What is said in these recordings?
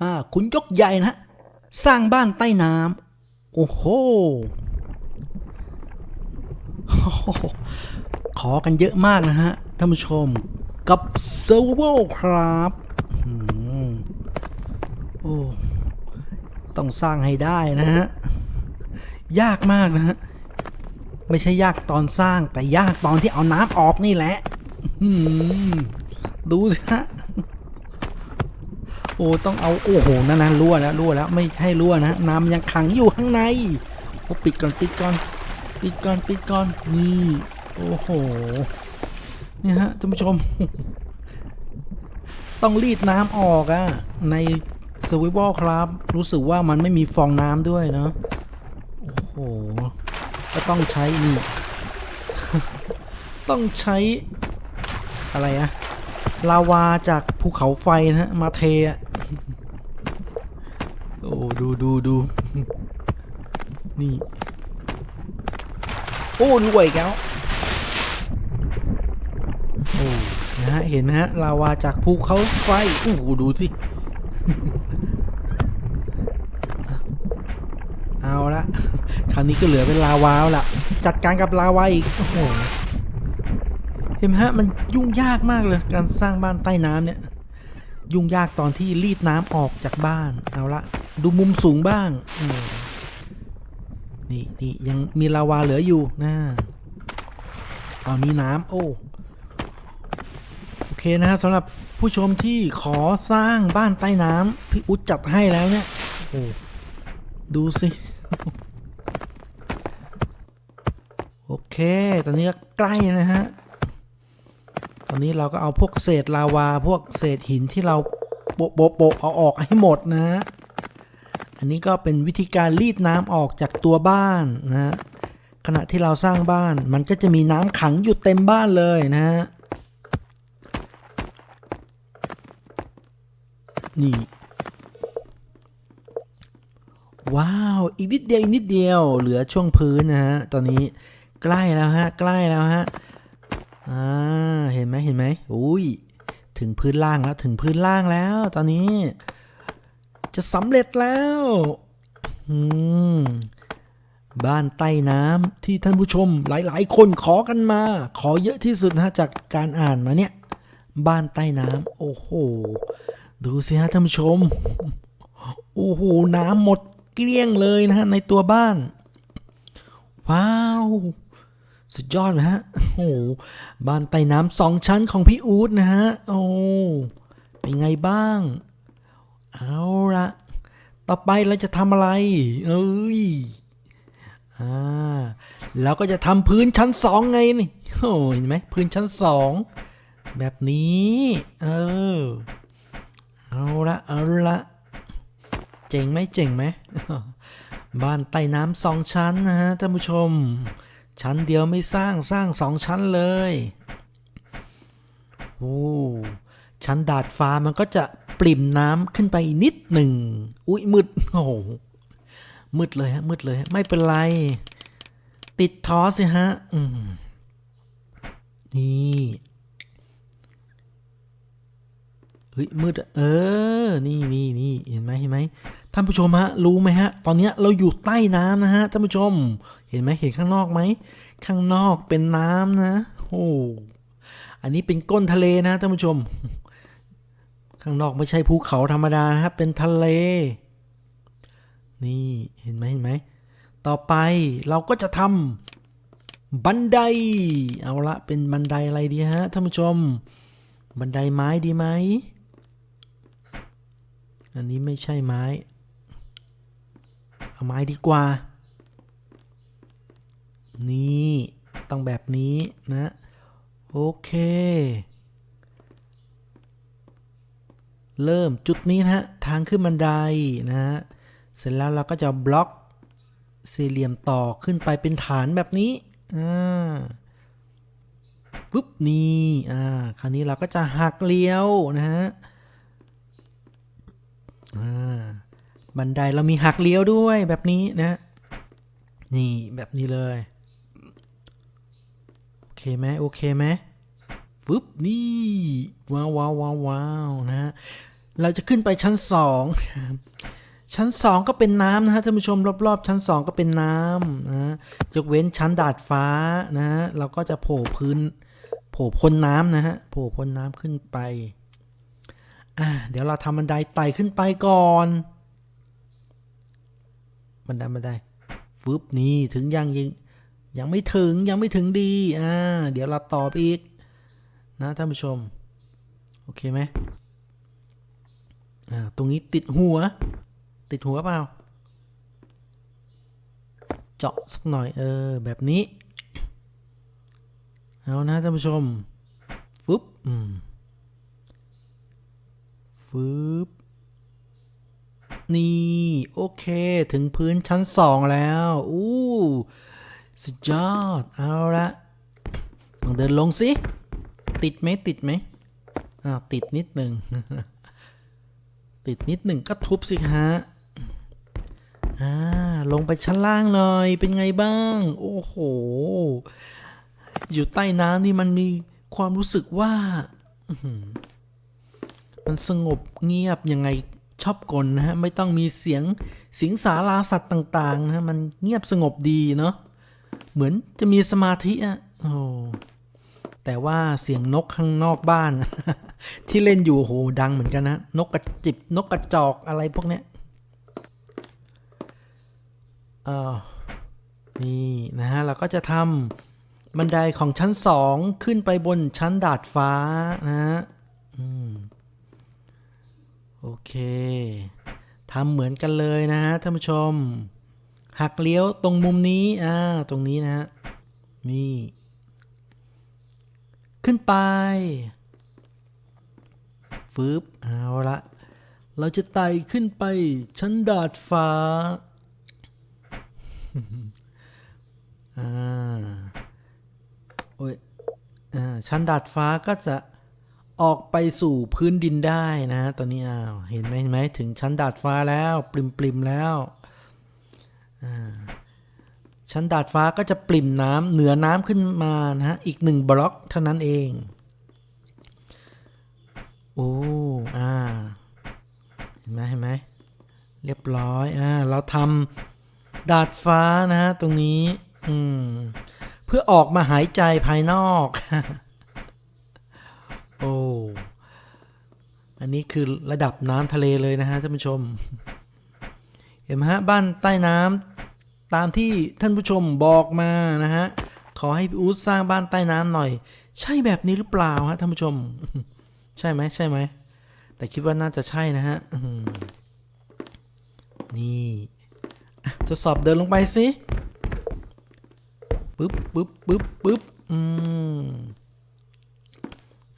อ่าคุณยกใหญ่นะสร้างบ้านใต้น้ำโอ้โหขอกันเยอะมากนะฮะท่านผู้ชมกับเซ r ร์ a l ครับโอ้ต้องสร้างให้ได้นะฮะ ยากมากนะฮะ ไม่ใช่ยากตอนสร้างแต่ยากตอนที่เอาน้ำออกนี่แหละดูสิฮะ โอ้ต้องเอาโอ้โหนั่นนะรั่วแล้วรั่วแล้วไม่ใช่รั่วนะน้ำยังขังอยู่ข้างในโอ้ปิดก่อนปิดก่อนปิดก่อนปิดก่อนนี่โอ้โหเนี่ยฮะท่านผู้ชม ต้องรีดน้ำออกอะในสวิ v อ l ครับ รู้สึกว่ามันไม่มีฟองน้ำด้วยเนาะโอ้โหก็ต้องใช้นี่ ต้องใช้อะไรอะลาวาจากภูเขาไฟนะฮะมาเทอะ ดูดูดูนี่ โอ้รวยอีกแล้วโอ้นะฮะ เห็นไหมฮะ ลาวาจากภูเขาไฟโอ้โหดูสิ เอาละ คราวนี้ก็เหลือเป็นลาวาแล้วล่ะ จัดการกับลาวาอีก โอ้โห เห็นไหมฮะ มันยุ่งยากมากเลย การสร้างบ้านใต้น้ำเนี่ย ยุ่งยากตอนที่รีดน้ำออกจากบ้าน เอาละ ดูมุมสูงบ้าง นี่นี่ยังมีลาวาเหลืออยู่นะเอานี้น้ำโอ้โอเคนะฮะสำหรับผู้ชมที่ขอสร้างบ้านใต้น้ำพี่อุ๊ดจัดให้แล้วเนี่ยโอ้ดูสิโอเค ตอนนี้ก็ใกล้นะฮะ ตอนนี้เราก็เอาพวกเศษลาวา พวกเศษหินที่เราโปะโปะโปะเอาออกให้หมดนะฮะ อันนี้ก็เป็นวิธีการรีดน้ำออกจากตัวบ้านนะฮะขณะที่เราสร้างบ้านมันก็จะมีน้ำขังอยู่เต็มบ้านเลยนะฮะนี่ ว้าว อีกนิดเดียวอีกนิดเดียว เหลือช่วงพื้นนะฮะ ตอนนี้ใกล้แล้วฮะ ใกล้แล้วฮะ อ่า เห็นไหมเห็นไหมอุ้ย ถึงพื้นล่างแล้ว ถึงพื้นล่างแล้ว ตอนนี้ จะสำเร็จแล้วบ้านใต้น้ำที่ท่านผู้ชมหลาย ๆ คนขอกันมา ขอเยอะที่สุดนะฮะจากการอ่านมาเนี่ย บ้านใต้น้ำโอ้โห ดูสิฮะท่านผู้ชม โอ้โห น้ำหมดเกลี้ยงเลยนะฮะในตัวบ้าน ว้าว สุดยอดไหมฮะ โอ้โหบ้านใต้น้ำสองชั้นของพี่อู๊ดนะฮะ โอ้ เป็นไงบ้าง เอาละต่อไปเราจะทำอะไร เอ้ย อ่าเราก็จะทำพื้นชั้นสองไงนี่โอ้เห็นไหมพื้นชั้นสองแบบนี้ เออ เอาละเอาละเจ๋งไหมเจ๋งไหมบ้านใต้น้ำสองชั้นนะฮะท่านผู้ชม ชั้นเดียวไม่สร้างสร้างสองชั้นเลยโอ้ชั้นดาดฟ้ามันก็จะ ปริ่มน้ำขึ้นไปนิดหนึ่ง อุ๊ยมืด โอ้โห มืดเลยฮะ มืดเลยฮะไม่เป็นไร ติดทอสิฮะ อืม นี่เฮ้ยมืดอะเออ นี่นี่นี่เห็นไหมเห็นไหมท่านผู้ชมฮะรู้ไหมฮะ ตอนนี้เราอยู่ใต้น้ำนะฮะท่านผู้ชม เห็นไหมเห็นข้างนอกไหมข้างนอกเป็นน้ำนะโอ้อันนี้เป็นก้นทะเลนะท่านผู้ชม ข้างนอกไม่ใช่ภูเขาธรรมดานะครับ เป็นทะเล นี่เห็นไหมเห็นไหม ต่อไปเราก็จะทำบันได เอาละเป็นบันไดอะไรดีฮะท่านผู้ชม บันไดไม้ดีไหม อันนี้ไม่ใช่ไม้ เอาไม้ดีกว่า นี่ ต้องแบบนี้นะ โอเค เริ่มจุดนี้นะฮะทางขึ้นบันไดนะฮะเสร็จแล้วเราก็จะบล็อกสี่เหลี่ยมต่อขึ้นไปเป็นฐานแบบนี้อ่าปุ๊บนี่อ่าคราวนี้เราก็จะหักเลี้ยวนะฮะอ่าบันไดเรามีหักเลี้ยวด้วยแบบนี้นะนี่แบบนี้เลย โอเคไหมโอเคไหม ฟึบนี่ว้าวว้าวว้าววาวนะฮะเราจะขึ้นไปชั้นสองชั้นสองก็เป็นน้ำนะฮะท่านผู้ชมรอบๆ ชั้นสองก็เป็นน้ำนะยกเว้นชั้นดาดฟ้านะฮะเราก็จะโผล่พื้นโผล่พ้นน้ำนะฮะโผล่พ้นน้ำขึ้นไปอ่าเดี๋ยวเราทำบันไดไต่ขึ้นไปก่อนบันไดบันไดฟึบนี่ถึงยังยังยังไม่ถึงยังไม่ถึงดีอ่าเดี๋ยวเราต่อไปอีก นะท่านผู้ชม โอเคไหมอ่าตรงนี้ติดหัว ติดหัวเปล่า เจาะสักหน่อยเออแบบนี้ เอานะท่านผู้ชมฟึบอืมฟึบนี่ โอเคถึงพื้นชั้นสองแล้ว อู้สุดยอด เอาละลองเดินลงสิ ติดไหมติดไหมอ้าวติดนิดหนึ่งติดนิดหนึ่งก็ทุบสิฮะอ่าลงไปชั้นล่างหน่อยเป็นไงบ้าง โอ้โห อยู่ใต้น้ำนี่มันมีความรู้สึกว่ามันสงบเงียบยังไงชอบกลนะฮะ ไม่ต้องมีเสียงสิงสาราสัตว์ต่าง ๆ นะฮะมันเงียบสงบดีเนาะเหมือนจะมีสมาธิอะโอ้ แต่ว่าเสียงนกข้างนอกบ้าน ที่เล่นอยู่โหดังเหมือนกันนะ นกกระจิบนกกระจอกอะไรพวกเนี้ยอ่านี่นะฮะเราก็จะทำบันไดของชั้นสองขึ้นไปบนชั้นดาดฟ้านะฮะโอเคทำเหมือนกันเลยนะฮะท่านผู้ชม หักเลี้ยวตรงมุมนี้อ่าตรงนี้นะฮะนี่ ขึ้นไปฟืบเอาละเราจะไต่ขึ้นไปชั้นดาดฟ้า อ่า โอ้ย อ่า ชั้นดาดฟ้าก็จะออกไปสู่พื้นดินได้นะ ตอนนี้อ้าวเห็นไหมเห็นไหมถึงชั้นดาดฟ้าแล้ว ปริมปริมแล้ว อ่า ชั้นดาดฟ้าก็จะปริ่มน้ำเหนือน้ำขึ้นมานะฮะอีกหนึ่งบล็อกเท่านั้นเองโอ้อ่าเห็นไหมเห็นไหมเรียบร้อยอ่าเราทำดาดฟ้านะฮะตรงนี้อืมเพื่อออกมาหายใจภายนอกโอ้อันนี้คือระดับน้ำทะเลเลยนะฮะท่านผู้ชม เห็นไหมฮะบ้านใต้น้ำ ตามที่ท่านผู้ชมบอกมานะฮะ ขอให้พี่อู๊ดสร้างบ้านใต้น้ำหน่อย ใช่แบบนี้หรือเปล่าฮะท่านผู้ชม ใช่ไหมใช่ไหม แต่คิดว่าน่าจะใช่นะฮะนี่อะทดสอบเดินลงไปสิปึ๊บปึ๊บปึ๊บปึ๊บอืม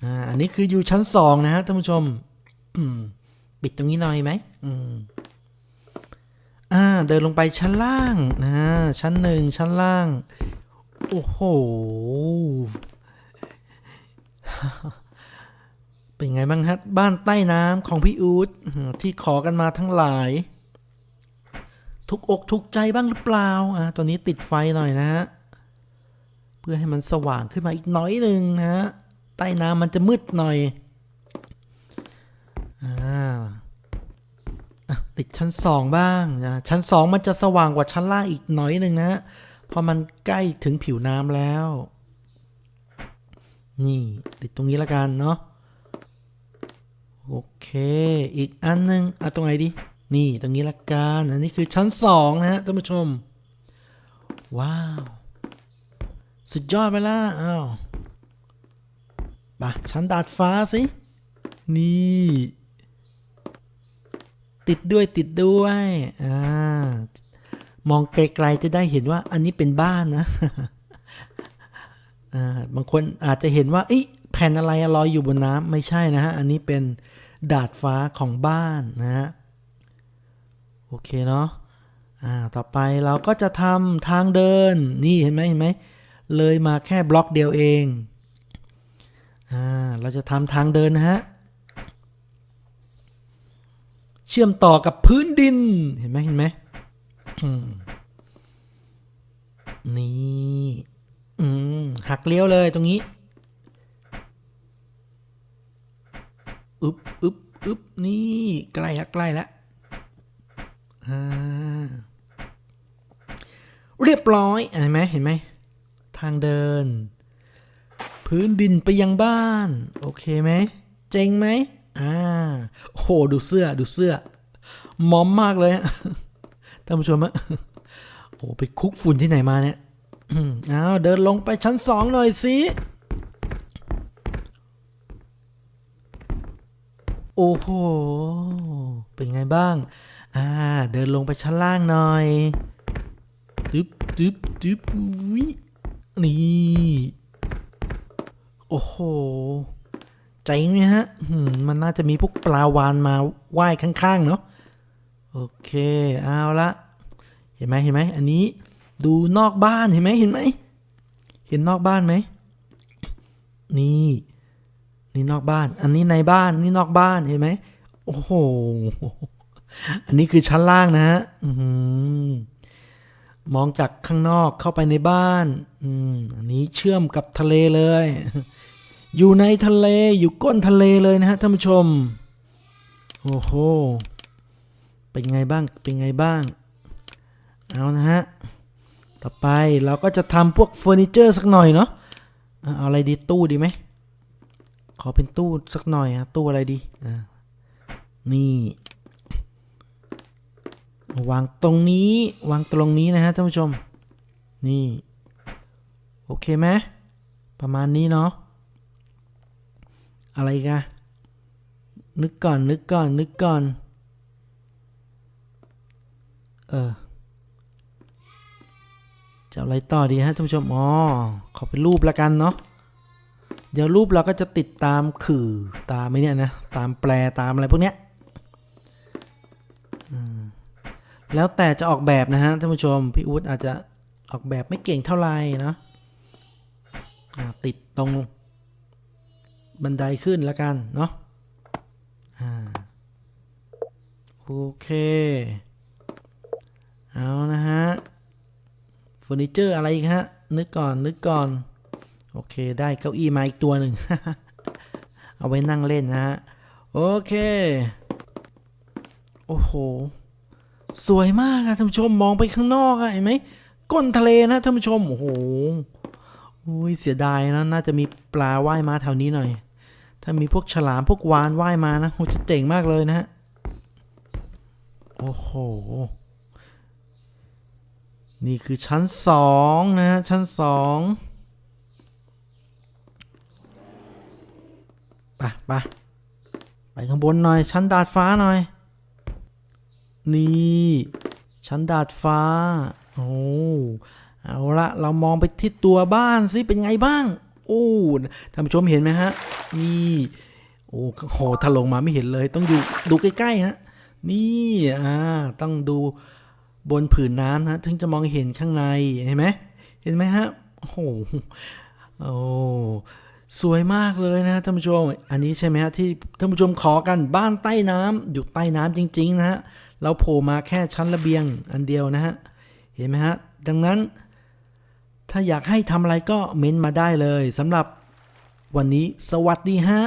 อ่าอันนี้คืออยู่ชั้นสองนะฮะท่านผู้ชมอืมปิดตรงนี้หน่อยไหมอืม อ่าเดินลงไปชั้นล่างนะชั้นหนึ่งชั้นล่าง โอ้โห เป็นไงบ้างฮะ บ้านใต้น้ำของพี่อู๊ดที่ขอกันมาทั้งหลาย ทุกอกถูกใจบ้างหรือเปล่าอ่าตัวนี้ติดไฟหน่อยนะฮะ เพื่อให้มันสว่างขึ้นมาอีกน้อยหนึ่งนะฮะ ใต้น้ำมันจะมืดหน่อยอ่าอะ ติดชั้นสองบ้างนะชั้นสองมันจะสว่างกว่าชั้นล่างอีกน้อยหนึ่งนะพราะมันใกล้ถึงผิวน้ำแล้ว นี่ติดตรงนี้ละกันเนาะโอเค อีกอันหนึงอะตรงไหนดีนี่ตรงนี้ละกันอันนี้คือชั้นสองนะฮะท่านผู้ชม ว้าว สุดยอดไปละอ้าวไปชั้นดาดฟ้าสิ นี่ ติดด้วยติดด้วยอ่ามองไกลๆจะได้เห็นว่าอันนี้เป็นบ้านนะอ่าบางคนอาจจะเห็นว่าอ๊ะแผ่นอะไรลอยอยู่บนน้ำไม่ใช่นะฮะ อันนี้เป็นดาดฟ้าของบ้านนะฮะ โอเคเนาะอ่าต่อไปเราก็จะทำทางเดิน นี่เห็นไหมเห็นไหมเลยมาแค่บล็อกเดียวเองอ่าเราจะทำทางเดินนะฮะ เชื่อมต่อกับพื้นดิน เห็นไหมเห็นไหมนี่หักเลี้ยวเลยตรงนี้อึบอึบอึบนี่ใกล้ล้วใกล้ล้วอ่าเรียบร้อยเห็นไหมเห็นไหมทางเดิน พื้นดินไปยังบ้าน โอเคไหมเจ๋งไหม อ่าโอ้โหดูเสื้อดูเสื้อมอมมากเลยฮะท่านผู้ชมฮะโอ้ไปคุกฝุ่นที่ไหนมาเนี่ยอ้าวเดินลงไปชั้นสองหน่อยสิโอ้โห เป็นไงบ้าง อ่า เดินลงไปชั้นล่างหน่อยตึ๊บตึ๊บตึ๊บวินี่ โอ้โห ใจไหมฮะมันน่าจะมีพวกปลาวานมาว่ายข้างๆ เนาะโอเค เอาละเห็นไหมเห็นไหมอันนี้ดูนอกบ้านเห็นไหมเห็นไหมเห็นนอกบ้านไหมนี่นี่นอกบ้าน อันนี้ในบ้านนี่นอกบ้านเห็นไหมโอ้โหอันนี้คือชั้นล่างนะฮะมองจากข้างนอกเข้าไปในบ้าน อืมอันนี้เชื่อมกับทะเลเลย อยู่ในทะเลอยู่ก้นทะเลเลยนะฮะท่านผู้ชม โอ้โห เป็นไงบ้าง เป็นไงบ้าง เอานะฮะ ต่อไปเราก็จะทำพวกเฟอร์นิเจอร์สักหน่อยเนาะ เอาอะไรดีตู้ดีไหม ขอเป็นตู้สักหน่อยอะตู้อะไรดี อ่า นี่ วางตรงนี้ วางตรงนี้นะฮะท่านผู้ชม นี่ โอเคไหมประมาณนี้เนาะ อะไรกันนึกก่อนนึกก่อนนึกก่อน เออจะอะไรต่อดีฮะท่านผู้ชม อ๋อ ขอเป็นรูปละกันเนาะ เดี๋ยวรูปเราก็จะติดตามขื่อตามไอ้เนี่ยนะ ตามแปลตามอะไรพวกเนี้ยอืมแล้วแต่จะออกแบบนะฮะท่านผู้ชม พี่อู๊ดอาจจะออกแบบไม่เก่งเท่าไหร่เนาะติดตรง บันไดขึ้นละกันเนาะอ่าโอเค เอานะฮะเฟอร์นิเจอร์อะไรอีกฮะ นึกก่อนนึกก่อน โอเคได้เก้าอี้มาอีกตัวหนึ่ง เอาไว้นั่งเล่นนะฮะ โอเค โอ้โห สวยมากอะท่านผู้ชมมองไปข้างนอกอะเห็นไหมก้นทะเลนะท่านผู้ชม โอ้โหเสียดายนะ น่าจะมีปลาว่ายมาแถวนี้หน่อย ถ้ามีพวกฉลามพวกวานว่ายมานะโหจะเจ๋งมากเลยนะฮะ โอ้โห นี่คือชั้นสองนะฮะ ชั้นสองไปไปไปข้างบนหน่อย ชั้นดาดฟ้าหน่อย นี่ ชั้นดาดฟ้า โอ้เอาละเรามองไปที่ตัวบ้านสิเป็นไงบ้าง โอ้ท่านผู้ชมเห็นไหมฮะนี่โอ้โหถ้าลงมาไม่เห็นเลย ต้องอยู่ดูใกล้ๆนะนี่อ่าต้องดูบนผืนน้ำนะถึงจะมองเห็นข้างในเห็นไหมเห็นไหมฮะโอ้โหโอ้สวยมากเลยนะท่านผู้ชม อันนี้ใช่ไหมฮะที่ท่านผู้ชมขอกันบ้านใต้น้ำอยู่ใต้น้ำจริง ๆ นะฮะเราโผล่มาแค่ชั้นระเบียงอันเดียวนะฮะเห็นไหมฮะดังนั้น ถ้าอยากให้ทำอะไรก็เม้นมาได้เลยสำหรับวันนี้สวัสดีฮะ